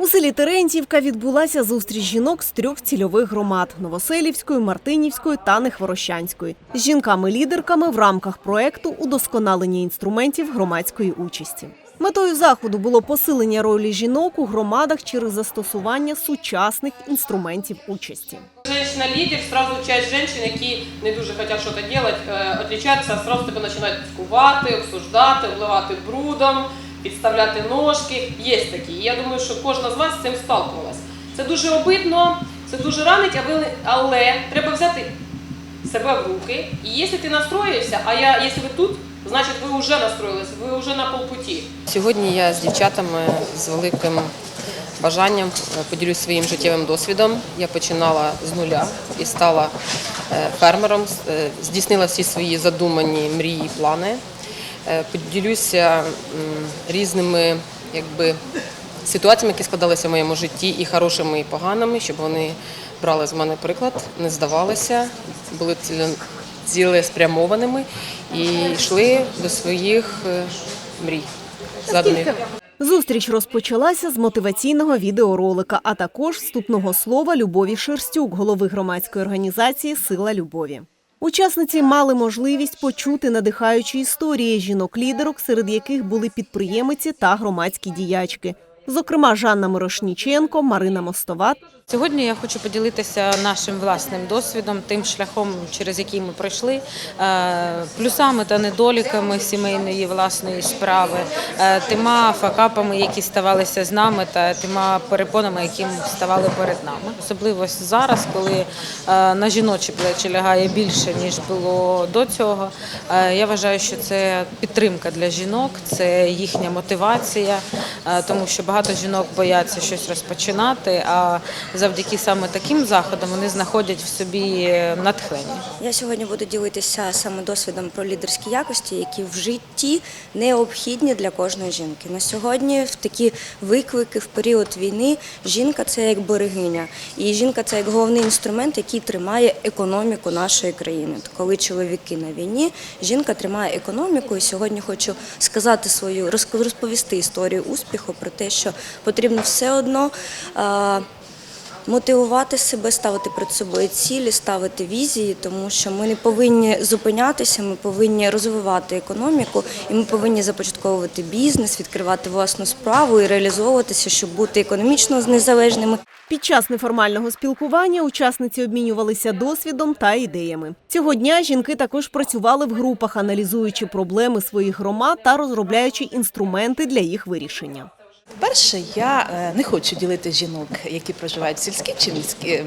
У селі Терентівка відбулася зустріч жінок з трьох цільових громад Новоселівської, Мартинівської та Нехворощанської з жінками-лідерками в рамках проекту удосконалення інструментів громадської участі. Метою заходу було посилення ролі жінок у громадах через застосування сучасних інструментів участі. Женщина-лидер, сразу часть женщин, які не дуже хочуть щось робити, отличаються, сразу тебе починають скувати, обсуждати, обливати брудом, підставляти ножки. Є такі. І я думаю, що кожна з вас з цим сталкувалась. Це дуже обидно, це дуже ранить, але треба взяти себе в руки. І якщо ти настроївся, а я, якщо ви тут, значить ви вже настроїлись, ви вже на полпуті. Сьогодні я з дівчатами з великим бажанням е, поділюсь своїм життєвим досвідом. Я починала з нуля і стала е, фермером, е, здійснила всі свої задумані мрії і плани. Е, Поділюся різними якби, ситуаціями, які складалися в моєму житті, і хорошими, і поганими, щоб вони брали з мене приклад, не здавалися, були ціле- цілеспрямованими і йшли до своїх е, мрій. заданих. Зустріч розпочалася з мотиваційного відеоролика, а також вступного слова Любові Шерстюк, голови громадської організації Сила любові. Учасниці мали можливість почути надихаючі історії жінок-лідерок, серед яких були підприємиці та громадські діячки. Зокрема, Жанна Мирошніченко, Марина Мостова Сьогодні я хочу поділитися нашим власним досвідом, тим шляхом, через який ми пройшли, е, плюсами та недоліками сімейної власної справи, е, тима факапами, які ставалися з нами, та тима перепонами, які ставали перед нами. Особливо зараз, коли е, на жіночі плечі лягає більше ніж було до цього. Я вважаю, що це підтримка для жінок, це їхня мотивація, тому що багато жінок бояться щось розпочинати. А завдяки саме таким заходам вони знаходять в собі натхнення. Я сьогодні буду ділитися саме досвідом про лідерські якості, які в житті необхідні для кожної жінки. На сьогодні, в такі виклики, в період війни, жінка це як берегиня, і жінка це як головний інструмент, який тримає економіку нашої країни. Коли чоловіки на війні, жінка тримає економіку. І сьогодні хочу сказати свою розповісти історію успіху про те, що потрібно все одно. Мотивувати себе, ставити перед собою цілі, ставити візії, тому що ми не повинні зупинятися, ми повинні розвивати економіку, і ми повинні започатковувати бізнес, відкривати власну справу і реалізовуватися, щоб бути економічно незалежними. Під час неформального спілкування учасниці обмінювалися досвідом та ідеями. Цього дня жінки також працювали в групах, аналізуючи проблеми своїх громад та розробляючи інструменти для їх вирішення. Перше, я е, не хочу ділити жінок, які проживають в сільській чи міській,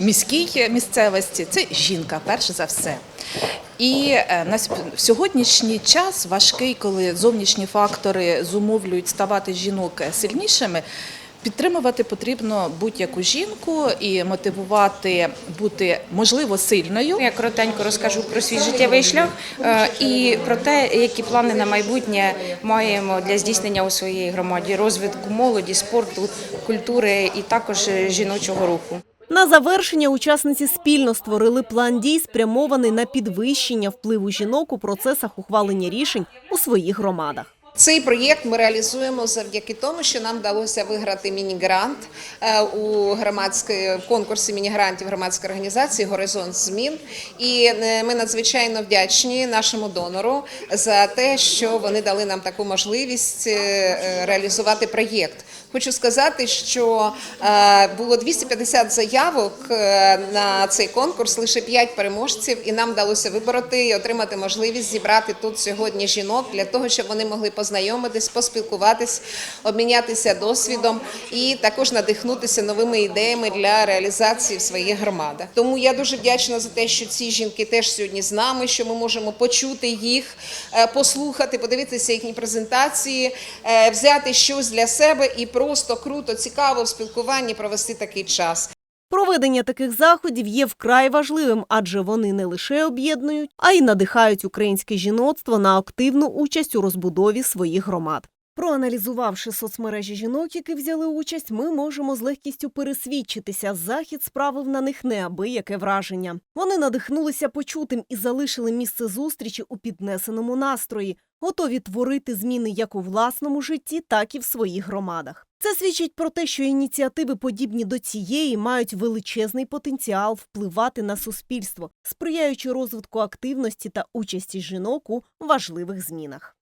міській місцевості. Це жінка, перше за все. І е, на сьогоднішній час важкий, коли зовнішні фактори зумовлюють ставати жінок сильнішими. Підтримувати потрібно будь-яку жінку і мотивувати бути можливо сильною. Я коротенько розкажу про свій життєвий шлях е, і про те, які плани на майбутнє маємо для здійснення у своїй громаді розвитку молоді, спорту, культури і також жіночого руху. На завершення учасниці спільно створили план дій, спрямований на підвищення впливу жінок у процесах ухвалення рішень у своїх громадах. Цей проєкт ми реалізуємо завдяки тому, що нам вдалося виграти міні-грант е, у громадській конкурсі міні-грантів громадської організації Горизонт змін. І е, ми надзвичайно вдячні нашому донору за те, що вони дали нам таку можливість е, реалізувати проєкт. Хочу сказати, що е, було 250 заявок е, на цей конкурс, лише 5 переможців, і нам вдалося вибороти і отримати можливість зібрати тут сьогодні жінок для того, щоб вони могли познайомитись, поспілкуватись, обмінятися досвідом і також надихнутися новими ідеями для реалізації в своїх громадах. Тому я дуже вдячна за те, що ці жінки теж сьогодні з нами, що ми можемо почути їх, е, послухати, подивитися їхні презентації, взяти щось для себе і просто круто, цікаво в спілкуванні провести такий час. Проведення таких заходів є вкрай важливим, адже вони не лише об'єднують, а й надихають українське жіноцтво на активну участь у розбудові своїх громад. Проаналізувавши соцмережі жінок, які взяли участь, ми можемо з легкістю пересвідчитися. Захід справив на них неабияке враження. Вони надихнулися почутим і залишили місце зустрічі у піднесеному настрої, готові творити зміни як у власному житті, так і в своїх громадах. Це свідчить про те, що ініціативи, подібні до цієї, мають величезний потенціал впливати на суспільство, сприяючи розвитку активності та участі жінок у важливих змінах.